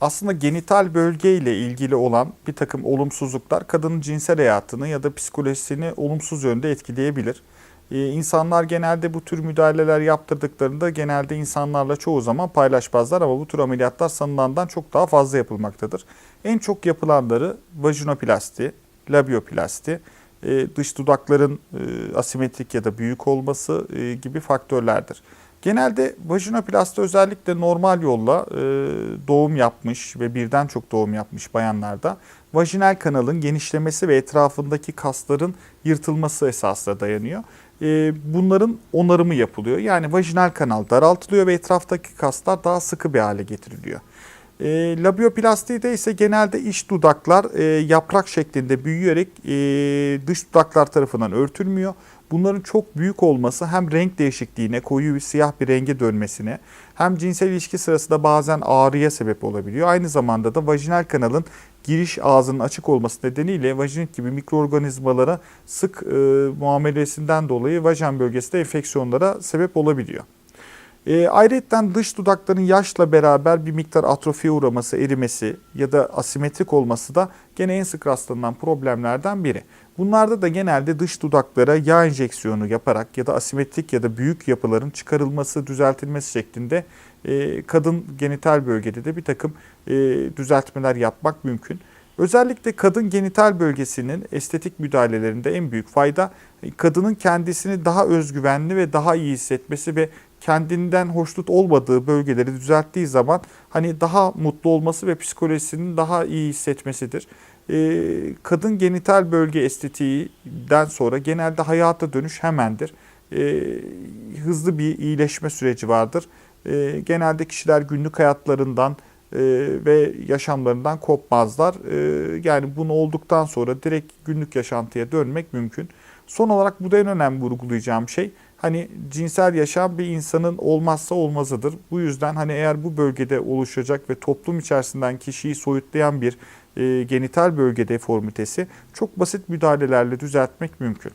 aslında genital bölge ile ilgili olan bir takım olumsuzluklar kadının cinsel hayatını ya da psikolojisini olumsuz yönde etkileyebilir. Ee, insanlar genelde bu tür müdahaleler yaptırdıklarında genelde insanlarla çoğu zaman paylaşmazlar ama bu tür ameliyatlar sanılandan çok daha fazla yapılmaktadır. En çok yapılanları vajinoplasti, labioplasti, e, dış dudakların e, asimetrik ya da büyük olması e, gibi faktörlerdir. Genelde vajinoplasti özellikle normal yolla e, doğum yapmış ve birden çok doğum yapmış bayanlarda vajinal kanalın genişlemesi ve etrafındaki kasların yırtılması esasla dayanıyor. E, bunların onarımı yapılıyor. Yani vajinal kanal daraltılıyor ve etraftaki kaslar daha sıkı bir hale getiriliyor. E, labioplastide ise genelde iç dudaklar e, yaprak şeklinde büyüyerek e, dış dudaklar tarafından örtülmüyor. Bunların çok büyük olması hem renk değişikliğine, koyu bir siyah bir renge dönmesine hem cinsel ilişki sırasında bazen ağrıya sebep olabiliyor. Aynı zamanda da vajinal kanalın giriş ağzının açık olması nedeniyle vajinit gibi mikroorganizmalara sık e, muamelesinden dolayı vajen bölgesinde enfeksiyonlara sebep olabiliyor. E, ayrıca dış dudakların yaşla beraber bir miktar atrofiye uğraması, erimesi ya da asimetrik olması da gene en sık rastlanan problemlerden biri. Bunlarda da genelde dış dudaklara yağ enjeksiyonu yaparak ya da asimetrik ya da büyük yapıların çıkarılması, düzeltilmesi şeklinde e, kadın genital bölgede de bir takım e, düzeltmeler yapmak mümkün. Özellikle kadın genital bölgesinin estetik müdahalelerinde en büyük fayda e, kadının kendisini daha özgüvenli ve daha iyi hissetmesi ve kendinden hoşnut olmadığı bölgeleri düzelttiği zaman hani daha mutlu olması ve psikolojisinin daha iyi hissetmesidir. Ee, kadın genital bölge estetiğinden sonra genelde hayata dönüş hemendir. Ee, hızlı bir iyileşme süreci vardır. Ee, genelde kişiler günlük hayatlarından e, ve yaşamlarından kopmazlar. Ee, yani bunu olduktan sonra direkt günlük yaşantıya dönmek mümkün. Son olarak bu da en önemli vurgulayacağım şey hani cinsel yaşam bir insanın olmazsa olmazıdır. Bu yüzden hani eğer bu bölgede oluşacak ve toplum içerisinden kişiyi soyutlayan bir e, genital bölge deformitesi çok basit müdahalelerle düzeltmek mümkün.